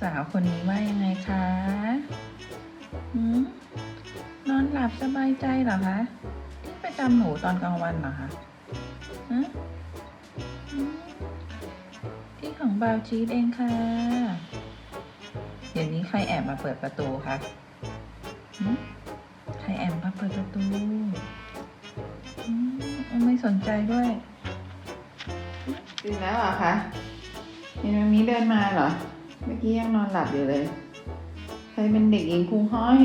สาวคนนี้ว่ายังไงคะหืมนอนหลับสบายใจเหรอคะที่ไปจำหนูตอนกลางวันเหรอคะหืมที่ของบาวชีสเองค่ะ เดี๋ยวนี้ใครแอบมาเปิดประตูคะใครแอบมาเปิดประตูไม่สนใจด้วยตื่นแล้วเหรอคะเห็นมันมีเดินมาเหรอ เมื่อกี้ยังนอนหลับอยู่เลย ใครเป็นเด็กหญิงครูห้อย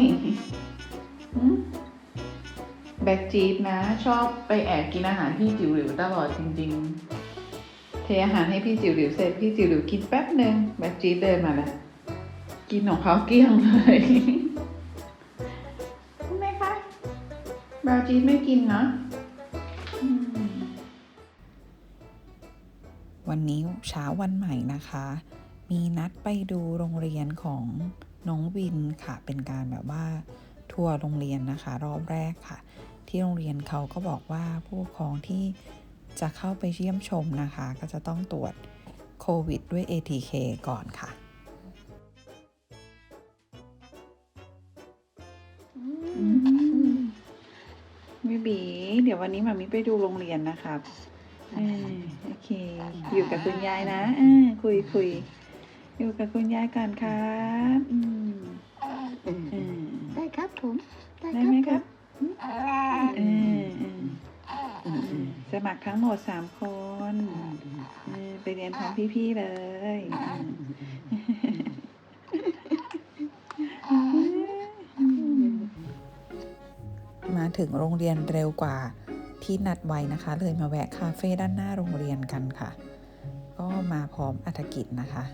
แบกจี๊ดนะ ชอบไปแอบกินอาหารพี่จิ๋วหลิวตลอดจริง ๆ เทอาหารให้พี่จิ๋วหลิวเสร็จพี่จิ๋วหลิวกินแป๊บหนึ่งแบกจี๊ดเดินมาแล้วกินของเขาเกลี้ยงเลยคุณแม่คะแบกจี๊ดไม่กินเนาะวันนี้เช้าวันใหม่นะคะ มีนัดไปดูโรงเรียนของน้องวินค่ะ เป็นการแบบว่าทัวร์โรงเรียนนะคะ รอบแรกค่ะ ที่โรงเรียนเขาก็บอกว่าผู้ปกครองที่จะเข้าไปเยี่ยมชมนะคะ ก็จะต้องตรวจโควิดด้วย ATK ก่อนค่ะมิบี เดี๋ยววันนี้มามิไปดูโรงเรียนนะครับเอโอเค อยู่กับคุณยายนะคุยคุย อยู่กับคุณยายก่อนครับอืมเออได้ครับผมได้ไหมครับเอเออเออเออสมัครทั้งหมดสามคนเออไปเรียนพร้อมพี่ๆเลยอืมมาถึงโรงเรียนเร็วกว่าที่นัดไว้นะคะ เลยมาแวะคาเฟ่ด้านหน้าโรงเรียนกันค่ะ ก็มาพร้อมอัธกิจนะคะ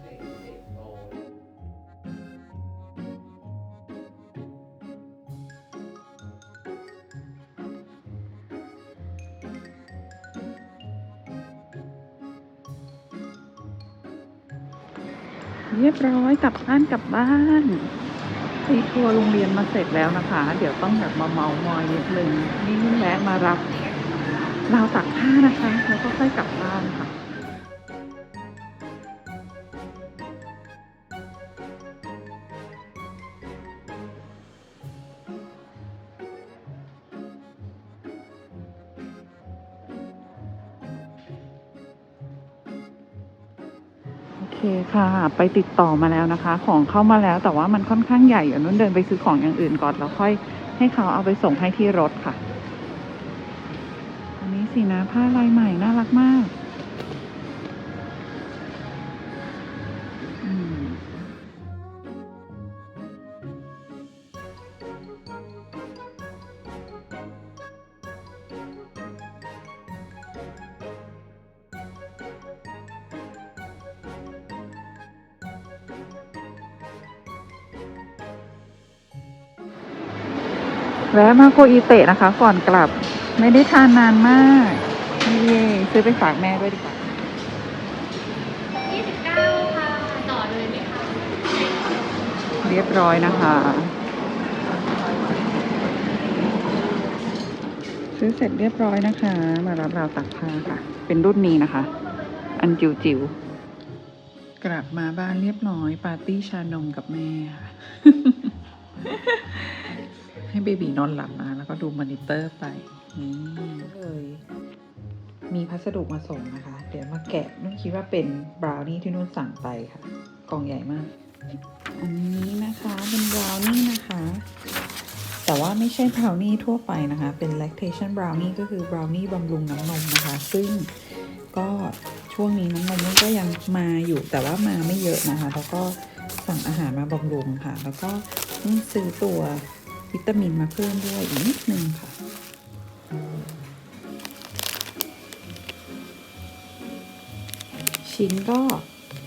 เรียบร้อยกลับบ้านกลับบ้านไปทัวร์โรงเรียนมาเสร็จแล้วนะคะ เดี๋ยวต้องแบบมาเมามอยนิดนึงนี่แวะมารับ เราตักผ้านะคะ แล้วก็ค่อยกลับบ้านค่ะ ไปติดต่อมาแล้วนะคะ ของเข้ามาแล้วแต่ว่ามันค่อนข้างใหญ่อยู่นุ่นเดินไปซื้อของอย่างอื่นก่อนแล้วค่อยให้เขาเอาไปส่งให้ที่รถค่ะ อันนี้สินะผ้าลายใหม่น่ารักมาก แวะมาโกอีเตะนะคะ ก่อนกลับ ไม่ได้ทานนานมากเย่ซื้อไปฝากแม่ด้วยดีกว่า29ค่ะ ต่อเลยไหมคะเรียบร้อยนะคะ ซื้อเสร็จเรียบร้อยนะคะ มารับราวตักผ้าค่ะ เป็นรุ่นนี้นะคะ อันจิ๋วจิ๋วกลับมาบ้านเรียบร้อย ปาร์ตี้ชานมกับแม่ค่ะ ให้เบบีนอนหลับมาแล้วก็ดูมอนิเตอร์ไปนี่เลยมีพัสดุมาส่งนะคะ เดี๋ยวมาแกะนุ่นคิดว่าเป็นบราวนี่ที่นุ่นสั่งไปค่ะ กล่องใหญ่มาก อันนี้นะคะเป็นบราวนี่นะคะ แต่ว่าไม่ใช่บราวนี่ทั่วไปนะคะ เป็น lactation brownie ก็คือบราวนี่บำรุงน้ำนมนะคะ ซึ่งก็ช่วงนี้น้ำนมมันก็ยังมาอยู่แต่ว่ามาไม่เยอะนะคะ แล้วก็สั่งอาหารมาบำรุงค่ะ แล้วก็ซื้อตัว วิตามินมาเพิ่มด้วยอีกนิดนึงค่ะ ชิ้นก็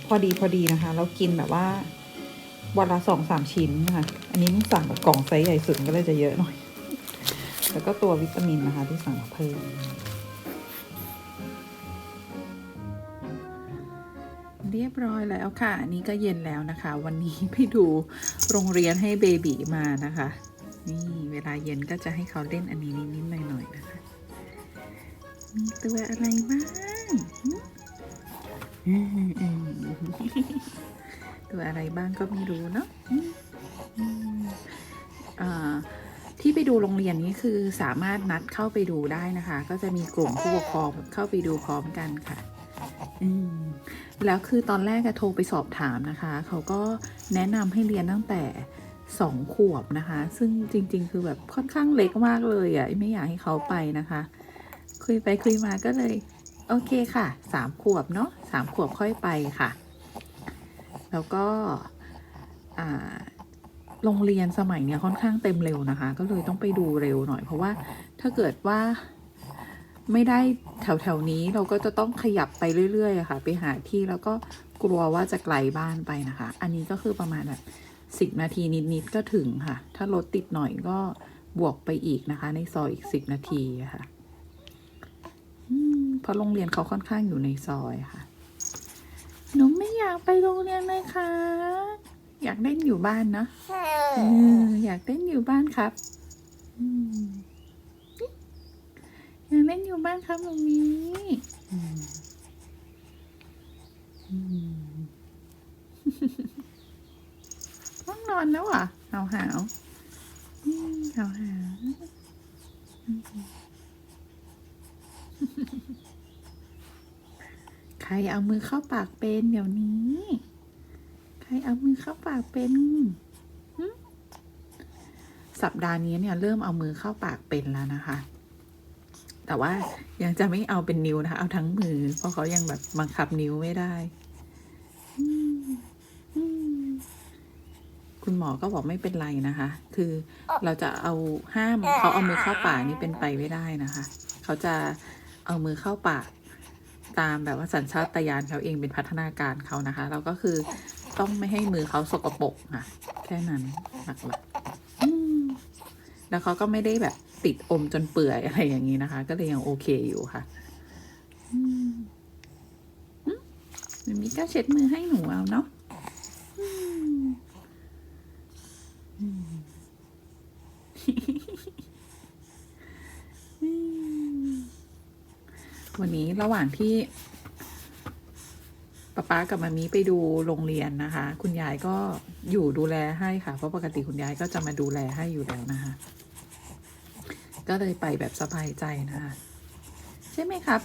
พอดีพอดีนะคะ เรากินแบบว่าวันละสองสามชิ้นนะคะ อันนี้ต้องสั่งแบบกล่องไซส์ใหญ่สุดก็เลยจะเยอะหน่อย แล้วก็ตัววิตามินนะคะที่สั่งเพิ่มเรียบร้อยแล้วค่ะ อันนี้ก็เย็นแล้วนะคะ วันนี้ไปดูโรงเรียนให้เบบีมานะคะ นี่เวลาเย็นก็จะให้เขาเล่นอันนี้นิดๆหน่อยๆนะคะ มีตัวอะไรบ้างตัวอะไรบ้างก็ไม่รู้เนาะที่ไปดูโรงเรียนนี้คือสามารถนัดเข้าไปดูได้นะคะ ก็จะมีกลุ่มผู้ปกครองเข้าไปดูพร้อมกันค่ะ อืมแล้วคือตอนแรกอะโทรไปสอบถามนะคะ เขาก็แนะนำให้เรียนตั้งแต่ สองขวบนะคะ ซึ่งจริง ๆ คือแบบค่อนข้างเล็กมากเลยอะไม่อยากให้เขาไปนะคะ คุยไปคุยมาก็เลย โอเคค่ะสามขวบเนาะสามขวบค่อยไปค่ะ แล้วก็โรงเรียนสมัยเนี้ยค่อนข้างเต็มเร็วนะคะ ก็เลยต้องไปดูเร็วหน่อย เพราะว่าถ้าเกิดว่าไม่ได้แถวๆนี้เราก็จะต้องขยับไปเรื่อยๆค่ะ ไปหาที่แล้วก็กลัวว่าจะไกลบ้านไปนะคะ อันนี้ก็คือประมาณแบบ สิบนาทีนิด ๆ ก็ถึงค่ะ ถ้ารถติดหน่อยก็บวกไปอีกนะคะ ในซอยอีกสิบนาทีค่ะเพราะโรงเรียนเขาค่อนข้างอยู่ในซอยค่ะ หนูไม่อยากไปโรงเรียนเลยค่ะ อยากเล่นอยู่บ้านเนะอยากเล่นอยู่บ้านครับอยากเล่นอยู่บ้านครับมามีอืมอืม นอนแล้วเหรอะหาวหาวอืมหาวหาวใครเอามือเข้าปากเป็นเดี๋ยวนี้ ใครเอามือเข้าปากเป็นสัปดาห์นี้เนี่ยเริ่มเอามือเข้าปากเป็นแล้วนะคะ แต่ว่ายังจะไม่เอาเป็นนิ้วนะคะ เอาทั้งมือ เพราะเขายังแบบบังคับนิ้วไม่ได้อืมอืม คุณหมอก็บอกไม่เป็นไรนะคะ คือเราจะเอาห้ามเขาเอามือเข้าปากนี่เป็นไปไม่ได้นะคะ เขาจะเอามือเข้าปากตามแบบว่าสัญชาตญาณเขาเองเป็นพัฒนาการเขานะคะ เราก็คือต้องไม่ให้มือเขาสกปรกค่ะ แค่นั้นหลักๆอืมแล้วเขาก็ไม่ได้แบบติดอมจนเปื่อยอะไรอย่างนี้นะคะ ก็เลยยังโอเคอยู่ค่ะอืมอืมมันมีก็เช็ดมือให้หนูเอาเนาะอืมอืม อืม วันนี้ระหว่างที่ป๊าป๊ากับมามีไปดูโรงเรียนนะคะ คุณยายก็อยู่ดูแลให้ค่ะ เพราะปกติคุณยายก็จะมาดูแลให้อยู่แล้วนะคะ ก็เลยไปแบบสบายใจนะคะ ใช่ไหมครับ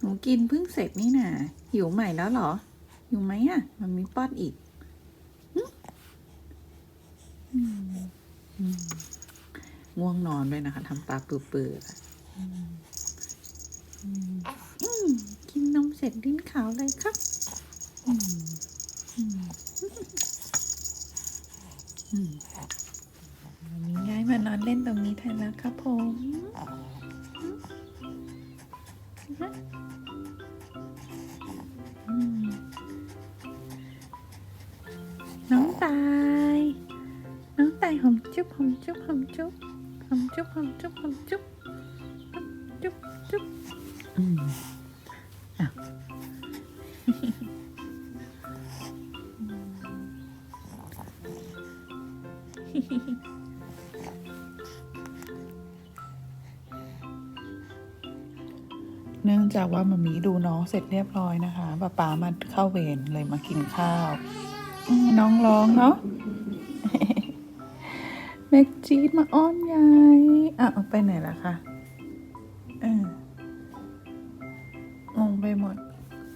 หนูกินเพิ่งเสร็จนี่นะหิวใหม่แล้วเหรอ หิวไหมอะ มันมีป้อนอีกง่วงนอนด้วยนะคะทำตาเปื่อๆกินนมเสร็จลิ้นขาวเลยครับวันนี้ย้ายมานอนเล่นตรงนี้แทนแล้วครับผมอื หอมจุ๊บหอมจุ๊บหอมจุ๊บหอมจุ๊บหอมจุ๊บจุ๊บจุ๊บอืมอะเนื่องจากว่ามามีดูน้องเสร็จเรียบร้อยนะคะป้าป๋ามาเข้าเวรเลยมากินข้าวอืมน้องร้องเนาะ เมกจีดมาอ้อนยายอะเอาไปไหนล่ะคะเอองงไปหมด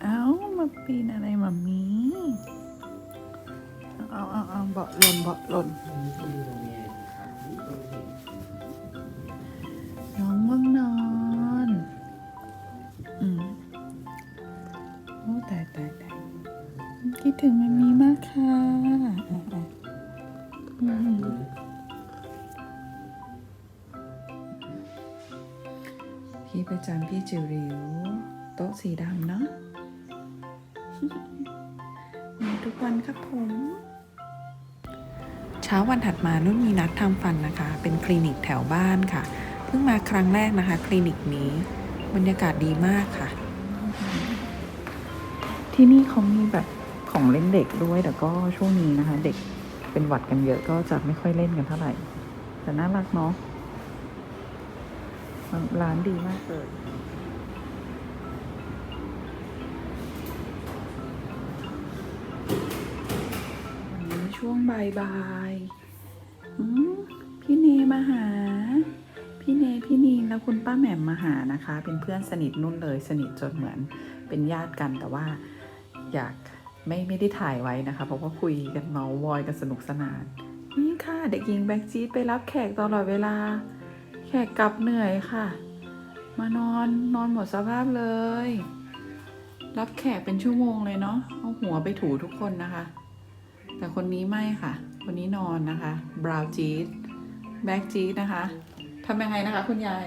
เอ้ามาปีนอะไรมามีเอาเอาเอาเบาะหล่นเบาะหล่นน้องง่วงนอนอืมโอ้ตายตายตายคิดถึงมันมีมากค่ะ พี่ประจำพี่จิ๋วหริว โต๊ะสีดำเนาะมาทุกวันครับผม เช้าวันถัดมานุ่นมีนัดทำฟันนะคะ เป็นคลินิกแถวบ้านค่ะ เพิ่งมาครั้งแรกนะคะ คลินิกนี้ บรรยากาศดีมากค่ะ ที่นี่เขามีแบบของเล่นเด็กด้วย แต่ก็ช่วงนี้นะคะ เด็กเป็นหวัดกันเยอะก็จะไม่ค่อยเล่นกันเท่าไหร่ แต่น่ารักเนาะ ร้านดีมากเลยวันนี้ช่วงบ่ายๆอืมพี่เนมาหา พี่เนพี่นีนแล้วคุณป้าแหม่มมาหานะคะ เป็นเพื่อนสนิทนุ่นเลยสนิทจนเหมือนเป็นญาติกันแต่ว่าอยากไม่ไม่ได้ถ่ายไว้นะคะ เพราะว่าคุยกันเมาส์วอยกันสนุกสนาน นี่ค่ะ เด็กหญิงแบ็กจีดไปรับแขกตลอดเวลา แขกกลับเหนื่อยค่ะ มานอนนอนหมดสภาพเลย รับแขกเป็นชั่วโมงเลยเนาะเอาหัวไปถูทุกคนนะคะ แต่คนนี้ไม่ค่ะ คนนี้นอนนะคะบราวจีดแบ็กจีดนะคะทำยังไงนะคะ คุณยาย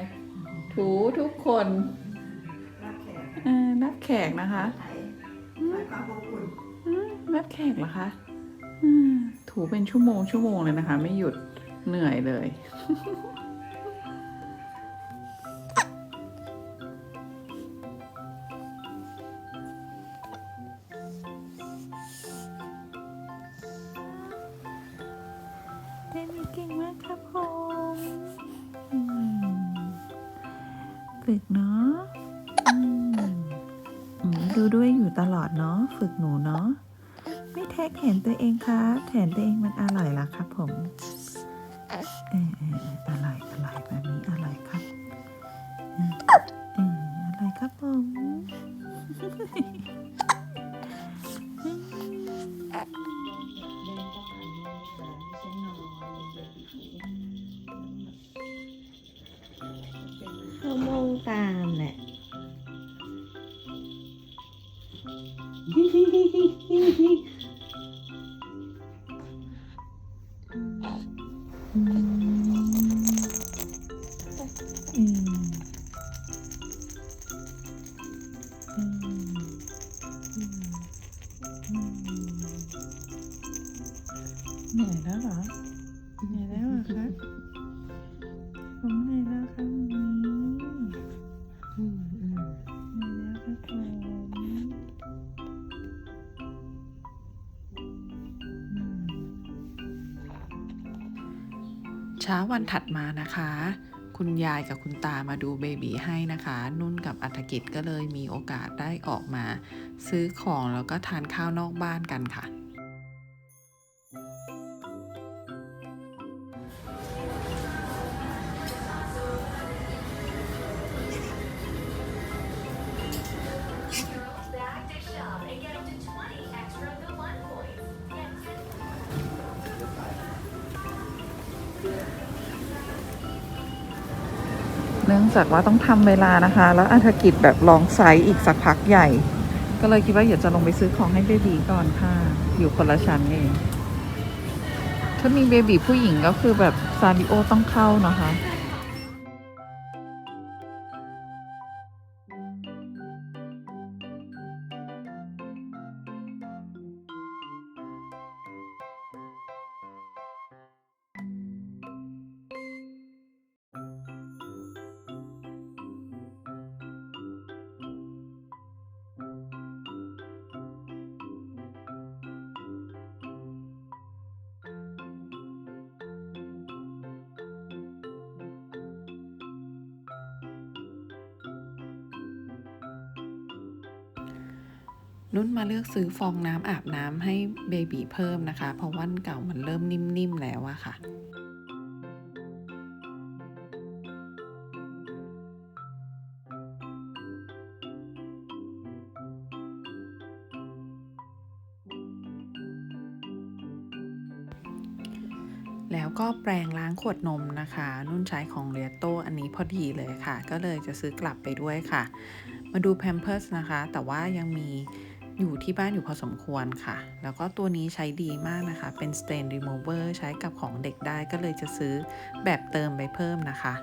ถูทุกคนรับแขกเออรับแขกนะคะไทยไทยความอบอุ่นอืมรับแขกเหรอคะอืมถูเป็นชั่วโมงชั่วโมงเลยนะคะ ไม่หยุดเหนื่อยเลย ฝึกเนาะอืมดูด้วยอยู่ตลอดเนาะฝึกหนูเนาะไม่แท้แขนตัวเองคะแขนตัวเองมันอร่อยละครับผม ヒヒヒヒヒヒ เช้าวันถัดมานะคะ คุณยายกับคุณตามาดูเบบีให้นะคะ นุ่นกับอัฐกิจก็เลยมีโอกาสได้ออกมา ซื้อของแล้วก็ทานข้าวนอกบ้านกันค่ะ จากว่าต้องทำเวลานะคะ แล้วอัธกิจแบบลองไซส์อีกสักพักใหญ่ ก็เลยคิดว่าอยากจะลงไปซื้อของให้เบบีก่อนค่ะ อยู่คนละชั้นเองถ้ามีเบบีผู้หญิงก็คือแบบซาริโอต้องเข้านะคะ นุ่นมาเลือกซื้อฟองน้ำอาบน้ำให้เบบีเพิ่มนะคะ เพราะว่าอันเก่ามันเริ่มนิ่มๆแล้วอะค่ะแล้วก็แปรงล้างขวดนมนะคะ นุ่นใช้ของเรียโตอันนี้พอดีเลยค่ะ ก็เลยจะซื้อกลับไปด้วยค่ะ มาดู Pampers นะคะ แต่ว่ายังมี อยู่ที่บ้านอยู่พอสมควรค่ะ แล้วก็ตัวนี้ใช้ดีมากนะคะ เป็น Stain Remover ใช้กับของเด็กได้ก็เลยจะซื้อแบบเติมไปเพิ่มนะคะ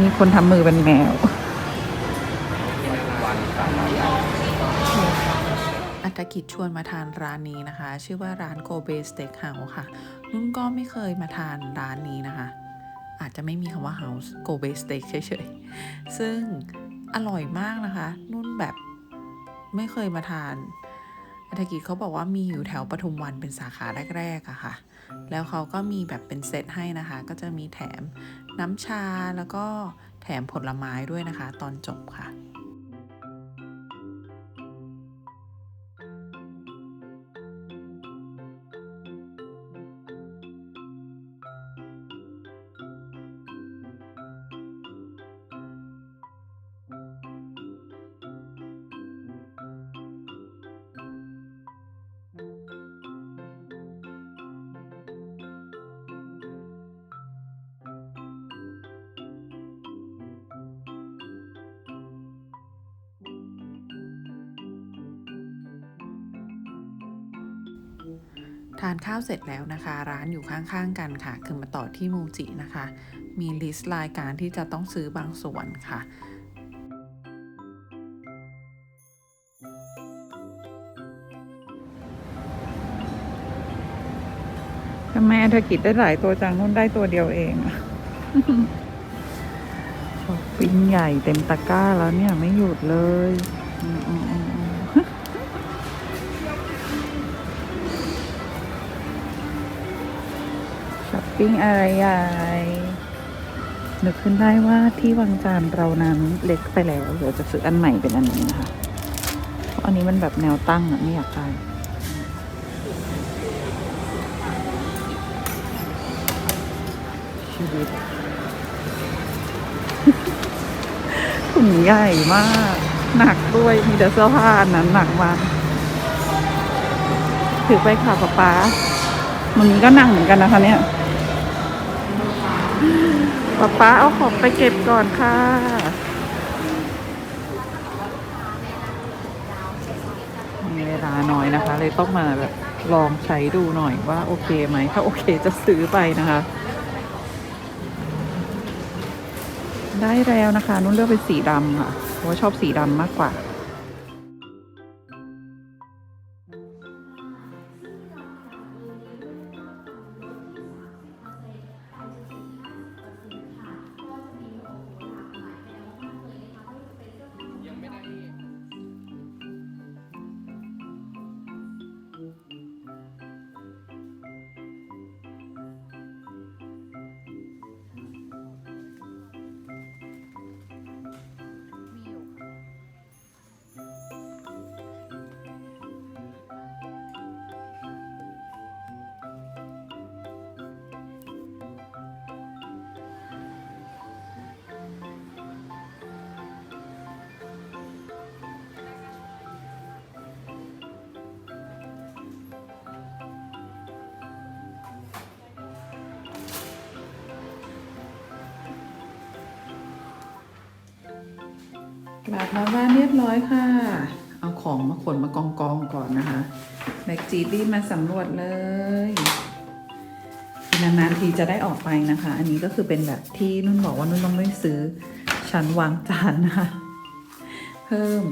มีคนทำมือเป็นแมว อัตกิจชวนมาทานร้านนี้นะคะ ชื่อว่าร้าน Go Bay Steak House ค่ะนุ่นก็ไม่เคยมาทานร้านนี้นะคะ อาจจะไม่มีคำว่า house go b a s steak เฉยๆ ซึ่งอร่อยมากนะคะ นุ่นแบบไม่เคยมาทานอาทากิจเขาบอกว่ามีอยู่แถวปทุมวันเป็นสาขาแรกๆอะค่ะ แล้วเขาก็มีแบบเป็นเซตให้นะคะ ก็จะมีแถมน้ำชาแล้วก็แถมผลไม้ด้วยนะคะ ตอนจบค่ะานข้าวเสร็จแล้วนะคะ ร้านอยู่ข้างๆกันค่ะ คือมาต่อที่มูจินะคะ มีลิสต์รายการที่จะต้องซื้อบางส่วนค่ะทำไมอัฐกิจได้หลายตัวจังนุ่นได้ตัวเดียวเองอะช้อปปิ้งใหญ่เต็มตะกร้าแล้วเนี่ยไม่หยุดเลย อืม ปิ้งอะไรใหญ่นึกขึ้นได้ว่าที่วางจานเรานั้นเล็กไปแล้ว เดี๋ยวจะซื้ออันใหม่เป็นอันนี้นะคะ เพราะอันนี้มันแบบแนวตั้งอะไม่อยากได้ชีวิตถุงใหญ่มาก หนักด้วยมีแต่เสื้อผ้านั้นหนักมากถือไปค่ะป๊าป๊ามันนี้ก็หนักเหมือนกันนะคะเนี่ย ป๊าป๊าเอาของไปเก็บก่อนค่ะมีเวลาน้อยนะคะ เลยต้องมาแบบลองใช้ดูหน่อยว่าโอเคไหม ถ้าโอเคจะซื้อไปนะคะ ได้แล้วนะคะ นุ่นเลือกเป็นสีดำค่ะเพราะว่าชอบสีดำมากกว่า กลับมาบ้านเรียบร้อยค่ะ เอาของมาขนมากองกองก่อนนะคะแม็กจีรีบมาสำรวจเลยนานๆทีจะได้ออกไปนะคะ อันนี้ก็คือเป็นแบบที่นุ่นบอกว่านุ่นต้องไม่ซื้อชั้นวางจานนะคะเพิ่ม